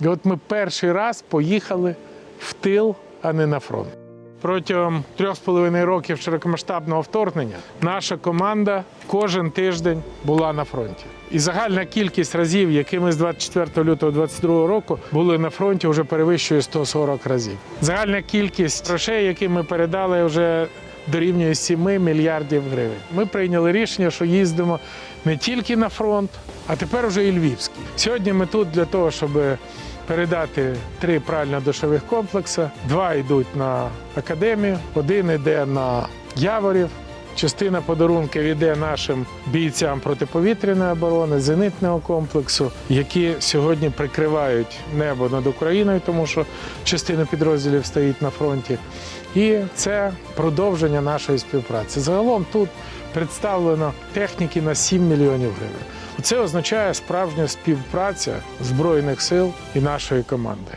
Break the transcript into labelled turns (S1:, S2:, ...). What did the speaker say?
S1: І от ми перший раз поїхали в тил, а не на фронт. Протягом трьох з половиною років широкомасштабного вторгнення наша команда кожен тиждень була на фронті. І загальна кількість разів, які ми з 24 лютого 2022 року були на фронті, вже перевищує 140 разів. Загальна кількість грошей, які ми передали, вже дорівнює 7 мільярдів гривень. Ми прийняли рішення, що їздимо не тільки на фронт, а тепер уже і Львівський. Сьогодні ми тут для того, щоб передати три прально-душових комплекси. Два йдуть на академію, один йде на Яворів. Частина подарунків йде нашим бійцям протиповітряної оборони, зенитного комплексу, які сьогодні прикривають небо над Україною, тому що частина підрозділів стоїть на фронті. І це продовження нашої співпраці. Загалом тут представлено техніки на 7 мільйонів гривень. Це означає справжня співпраця Збройних сил і нашої команди.